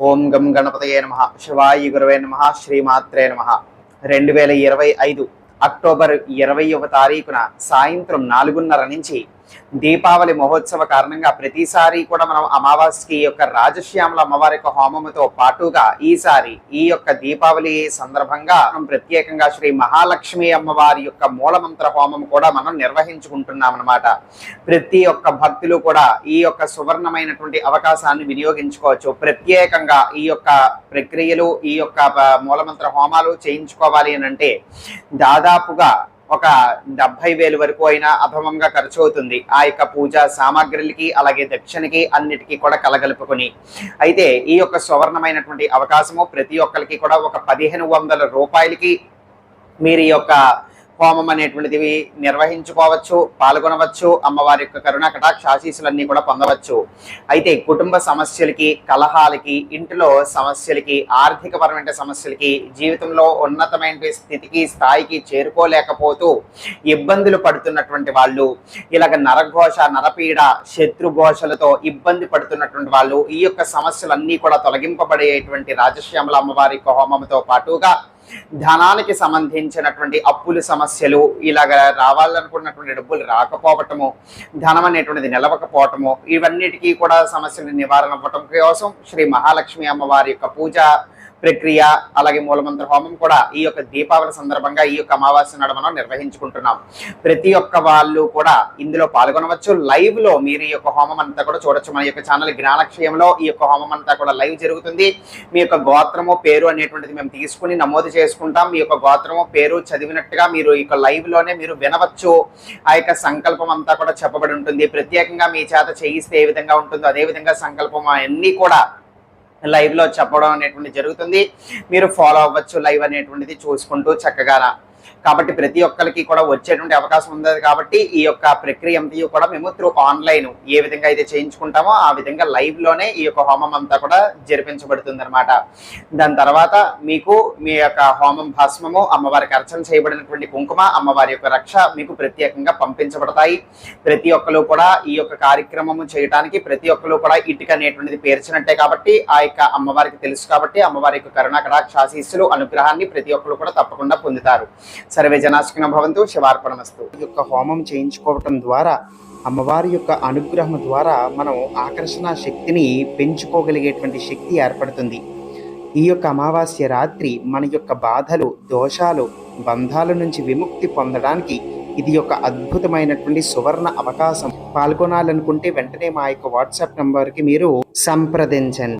ఓం గం గణపతయే నమ. శివాయి గురవే నమ. శ్రీమాత్రే నమ. రెండు వేల ఇరవై ఐదు అక్టోబర్ ఇరవైవ తారీఖున సాయంత్రం నాలుగున్నర నుంచి దీపావళి మహోత్సవ కారణంగా ప్రతిసారి కూడా మనం అమావాస్యకి ఈ యొక్క రాజశ్యామల అమ్మవారి యొక్క హోమముతో పాటుగా ఈసారి ఈ యొక్క దీపావళి సందర్భంగా మనం ప్రత్యేకంగా శ్రీ మహాలక్ష్మి అమ్మవారి యొక్క మూలమంత్ర హోమం కూడా మనం నిర్వహించుకుంటున్నాం అనమాట ప్రతి ఒక్క భక్తులు కూడా ఈ యొక్క సువర్ణమైనటువంటి అవకాశాన్ని వినియోగించుకోవచ్చు. ప్రత్యేకంగా ఈ యొక్క ప్రక్రియలు ఈ యొక్క మూలమంత్ర హోమాలు చేయించుకోవాలి అని అంటే దాదాపుగా ఒక డెబ్బై వేలు వరకు అయినా అధమంగా ఖర్చు అవుతుంది ఆ యొక్క పూజా సామాగ్రులకి అలాగే దక్షిణకి అన్నిటికీ కూడా కలగలుపుకొని. అయితే ఈ యొక్క సువర్ణమైనటువంటి అవకాశము ప్రతి ఒక్కరికి కూడా ఒక పదిహేను వందల రూపాయలకి మీరు ఈ యొక్క హోమం అనేటువంటిది నిర్వహించుకోవచ్చు పాల్గొనవచ్చు అమ్మవారి యొక్క కరుణ కటాక్ష ఆశీస్సులన్నీ కూడా పొందవచ్చు. అయితే కుటుంబ సమస్యలకి కలహాలకి ఇంటిలో సమస్యలకి ఆర్థికపరమైన సమస్యలకి జీవితంలో ఉన్నతమైన స్థితికి స్థాయికి చేరుకోలేకపోతూ ఇబ్బందులు పడుతున్నటువంటి వాళ్ళు ఇలాగ నరఘోష నరపీడ శత్రుఘోషలతో ఇబ్బంది పడుతున్నటువంటి వాళ్ళు ఈ యొక్క సమస్యలన్నీ కూడా తొలగింపబడేటువంటి రాజశ్యామల అమ్మవారి యొక్క హోమంతో పాటుగా ధనానికి సంబంధించినటువంటి అప్పులు సమస్యలు ఇలాగ రావాలనుకున్నటువంటి డబ్బులు రాకపోవటము ధనం అనేటువంటిది నిలవకపోవటము ఇవన్నిటికీ కూడా సమస్యలు నివారణ అవ్వటం కోసం శ్రీ మహాలక్ష్మి అమ్మవారి యొక్క పూజ ప్రక్రియ అలాగే మూలమంత్ర హోమం కూడా ఈ యొక్క దీపావళి సందర్భంగా ఈ యొక్క అమావాస్య నాడు మనం నిర్వహించుకుంటున్నాం. ప్రతి ఒక్క వాళ్ళు కూడా ఇందులో పాల్గొనవచ్చు. లైవ్లో మీరు ఈ యొక్క హోమం అంతా కూడా చూడొచ్చు. మన యొక్క ఛానల్ జ్ఞానక్షయంలో ఈ యొక్క హోమం అంతా కూడా లైవ్ జరుగుతుంది. మీ యొక్క గోత్రము పేరు అనేటువంటిది మేము తీసుకుని నమోదు చేసుకుంటాం. మీ యొక్క గోత్రము పేరు చదివినట్టుగా మీరు ఈ యొక్క లైవ్లోనే మీరు వినవచ్చు. ఆ యొక్క సంకల్పం అంతా కూడా చెప్పబడి ఉంటుంది. ప్రత్యేకంగా మీ చేత చేయిస్తే ఏ విధంగా ఉంటుందో అదే విధంగా సంకల్పం అన్నీ కూడా లైవ్లో చెప్పడం అనేటువంటి జరుగుతుంది. మీరు ఫాలో అవ్వచ్చు లైవ్ అనేటువంటిది చూసుకుంటూ చక్కగా కాబట్టి ప్రతి ఒక్కరికి కూడా వచ్చేటువంటి అవకాశం ఉంది. కాబట్టి ఈ యొక్క ప్రక్రియ అంతా కూడా మేము త్రూ ఆన్లైన్ ఏ విధంగా అయితే చేయించుకుంటామో ఆ విధంగా లైవ్లోనే ఈ యొక్క హోమం అంతా కూడా జరిపించబడుతుంది అనమాట దాని తర్వాత మీకు మీ యొక్క హోమం భస్మము అమ్మవారికి అర్చన చేయబడినటువంటి కుంకుమ అమ్మవారి యొక్క రక్ష మీకు ప్రత్యేకంగా పంపించబడతాయి. ప్రతి ఒక్కరు కూడా ఈ యొక్క కార్యక్రమము చేయడానికి ప్రతి ఒక్కరు కూడా ఇటుక అనేటువంటిది పేర్చినట్టే కాబట్టి ఆ యొక్క అమ్మవారికి తెలుసు కాబట్టి అమ్మవారి యొక్క కరుణా కటాక్ష అనుగ్రహాన్ని ప్రతి ఒక్కరు కూడా తప్పకుండా పొందుతారు. సర్వే జనాశకన భవంతు శివార్పణమస్తు. ఈ యొక్క హోమం చేయించుకోవటం ద్వారా అమ్మవారి యొక్క అనుగ్రహం ద్వారా మనం ఆకర్షణ శక్తిని పెంచుకోగలిగేటువంటి శక్తి ఏర్పడుతుంది. ఈ యొక్క అమావాస్య రాత్రి మన యొక్క బాధలు దోషాలు బంధాల నుంచి విముక్తి పొందడానికి ఇది ఒక అద్భుతమైనటువంటి సువర్ణ అవకాశం. పాల్గొనాలనుకుంటే వెంటనే మా యొక్క వాట్సాప్ నంబర్కి మీరు సంప్రదించండి.